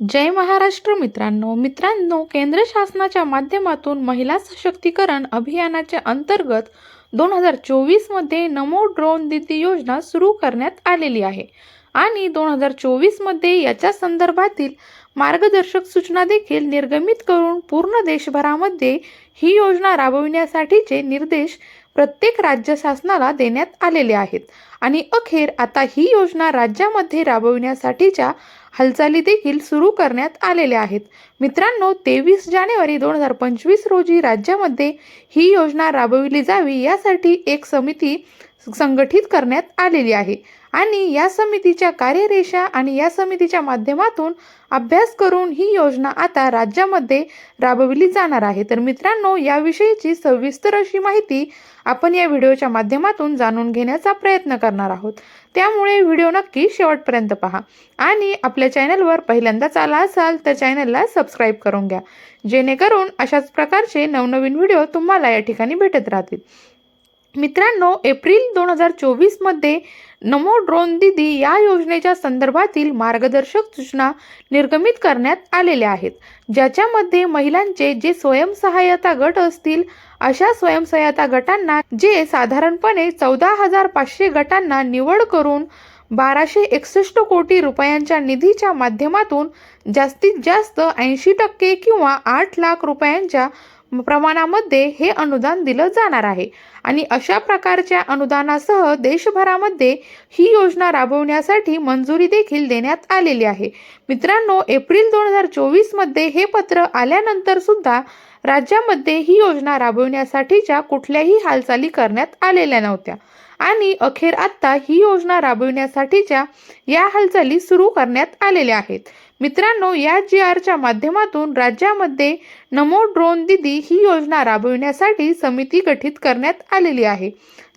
जय महाराष्ट्र मित्रांनो. मित्रांनो केंद्र शासनाच्या माध्यमातून महिला सशक्तीकरण अभियानाच्या अंतर्गत दोन हजार चोवीसमध्ये नमो ड्रोन दीदी योजना सुरू करण्यात आलेली आहे. आणि दोन हजार चोवीसमध्ये याच्या संदर्भातील मार्गदर्शक सूचना देखील निर्गमित करून पूर्ण देशभरामध्ये ही योजना राबविण्यासाठीचे निर्देश प्रत्येक राज्य शासनाला देण्यात आलेले आहेत. आणि अखेर आता ही योजना राज्यामध्ये राबविण्यासाठीच्या हालचाली देखील सुरू करण्यात आलेल्या आहेत. मित्रांनो तेवीस जानेवारी दोन हजार पंचवीस रोजी राज्यामध्ये ही योजना राबविली जावी यासाठी एक समिती संघटित करण्यात आलेली आहे. आणि या समितीच्या कार्यरेषा आणि या समितीच्या माध्यमातून अभ्यास करून ही योजना आता राज्यामध्ये राबविली जाणार आहे. तर मित्रांनो याविषयीची सविस्तर अशी माहिती आपण या व्हिडिओच्या माध्यमातून जाणून घेण्याचा प्रयत्न करणार आहोत. त्यामुळे व्हिडिओ नक्की शेवटपर्यंत पहा. आणि आपल्या चॅनलवर पहिल्यांदाच आला असाल तर चॅनलला सबस्क्राईब करून घ्या. जेणेकरून अशाच प्रकारचे नवनवीन व्हिडिओ तुम्हाला या ठिकाणी भेटत राहतील. मित्रांनो एप्रिल दोन हजार चोवीसमध्ये नमो ड्रोन दिदी या योजनेच्या संदर्भातील मार्गदर्शक सूचना निर्गमित करण्यात आलेल्या आहेत. ज्याच्यामध्ये महिलांचे जे स्वयंसहाय्यता गट असतील अशा स्वयंसहाय्यता गटांना जे साधारणपणे चौदा हजार पाचशे गटांना निवड करून बाराशे एकसष्ट कोटी रुपयांच्या निधीच्या माध्यमातून जास्तीत जास्त ऐंशी टक्के किंवा आठ लाख रुपयांच्या प्रमाणामध्ये हे अनुदान दिलं जाणार आहे. आणि अशा प्रकारच्या अनुदानासह देशभरामध्ये ही योजना राबवण्यासाठी मंजुरी देखील देण्यात आलेली आहे. मित्रांनो एप्रिल दोन हजार चोवीसमध्ये हे पत्र आल्यानंतर सुद्धा राज्यामध्ये ही योजना राबवण्यासाठीच्या कुठल्याही हालचाली करण्यात आलेल्या नव्हत्या. आणि अखेर आत्ता ही योजना राबविण्यासाठीच्या या हालचाली सुरू करण्यात आलेल्या आहेत. मित्रांनो या जी आरच्या माध्यमातून राज्यामध्ये नमो ड्रोन दिदी ही योजना राबविण्यासाठी समिती गठीत करण्यात आलेली आहे.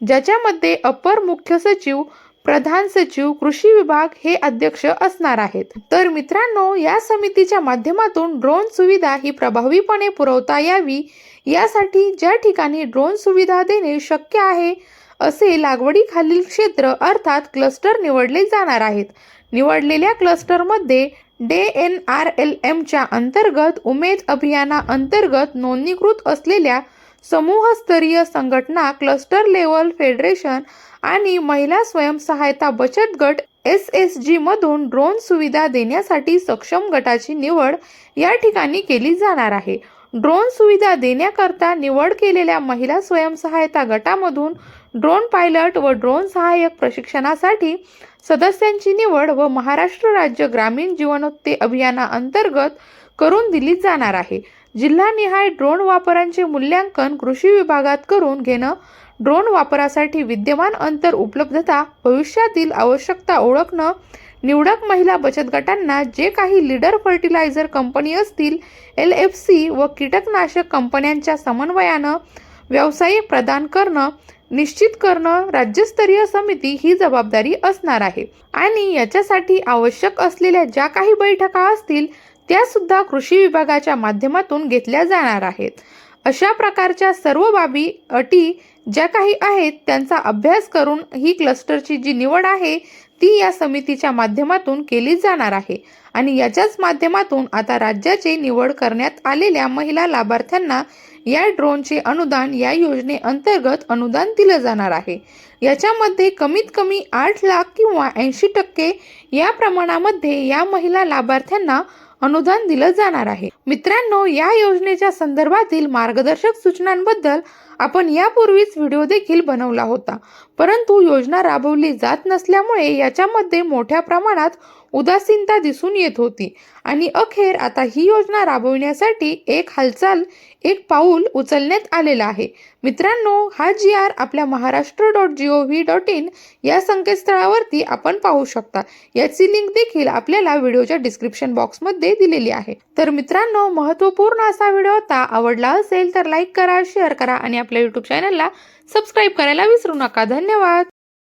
ज्याच्यामध्ये अपर मुख्य सचिव प्रधान सचिव कृषी विभाग हे अध्यक्ष असणार आहेत. तर मित्रांनो या समितीच्या माध्यमातून ड्रोन सुविधा ही प्रभावीपणे पुरवता यावी. यासाठी ज्या ठिकाणी ड्रोन सुविधा देणे शक्य आहे असे लागवडीखालील क्षेत्र अर्थात क्लस्टर निवडले जाणार आहेत. निवडलेल्या क्लस्टरमध्ये डे एन आर एल एमच्या अंतर्गत उमेद अभियाना अंतर्गत नोंदणीकृत असलेल्या समूहस्तरीय संघटना क्लस्टर लेवल फेडरेशन आणि महिला स्वयंसहायता बचत गट एस एस जीमधून ड्रोन सुविधा देण्यासाठी सक्षम गटाची निवड या ठिकाणी केली जाणार आहे. ड्रोन सुविधा देण्याकरता निवड केलेल्या महिला स्वयंसहायता गटामधून ड्रोन पायलट व ड्रोन सहाय्यक प्रशिक्षणासाठी सदस्यांची निवड व महाराष्ट्र राज्य ग्रामीण जीवनोत्ते अभियानाअंतर्गत करून दिली जाणार आहे. जिल्हानिहाय ड्रोन वापरांचे मूल्यांकन कृषी विभागात करून घेणं ड्रोन वापरासाठी विद्यमान अंतर उपलब्धता भविष्यातील आवश्यकता ओळखणं निवडक महिला बचत गटांना जे काही लीडर फर्टिलायझर कंपनी असतील एल एफ सी व कीटकनाशक कंपन्यांच्या समन्वयानं व्यावसायिक प्रदान करणं निश्चित करणं राज्यस्तरीय समिती ही जबाबदारी असणार आहे. आणि याच्यासाठी आवश्यक असलेल्या ज्या काही बैठका असतील त्या सुद्धा कृषी विभागाच्या माध्यमातून घेतल्या जाणार आहेत. अशा प्रकारच्या सर्व बाबी अटी ज्या काही आहेत त्यांचा अभ्यास करून ही क्लस्टरची जी निवड आहे ती या समितीच्या माध्यमातून केली जाणार आहे. आणि याच्याच माध्यमातून आता राज्याचे निवड करण्यात आलेल्या महिला लाभार्थ्यांना या ड्रोनचे अनुदान या योजनेअंतर्गत अनुदान दिलं जाणार आहे. याच्यामध्ये कमीत कमी आठ लाख किंवा ऐंशी टक्के या प्रमाणामध्ये या महिला लाभार्थ्यांना अनुदान दिलं जाणार आहे. मित्रांनो या योजनेच्या संदर्भातील मार्गदर्शक सूचनांबद्दल आपण यापूर्वीच व्हिडिओ देखील बनवला होता. परंतु योजना राबवली जात नसल्यामुळे याच्यामध्ये मोठ्या प्रमाणात उदासीनता दिसून येत होती. आणि अखेर आता ही योजना राबविण्यासाठी एक हालचाल एक पाऊल उचलण्यात आलेलं आहे. मित्रांनो हा जी आर आपल्या Maharashtra dot G O V dot in या संकेतस्थळावरती आपण पाहू शकता. याची लिंक देखील आपल्याला व्हिडिओच्या डिस्क्रिप्शन बॉक्समध्ये दिलेली आहे. तर मित्रांनो महत्त्वपूर्ण असा व्हिडिओ होता आवडला असेल तर लाईक करा शेअर करा आणि आपल्या यूट्यूब चॅनलला सबस्क्राईब करायला विसरू नका. धन्यवाद!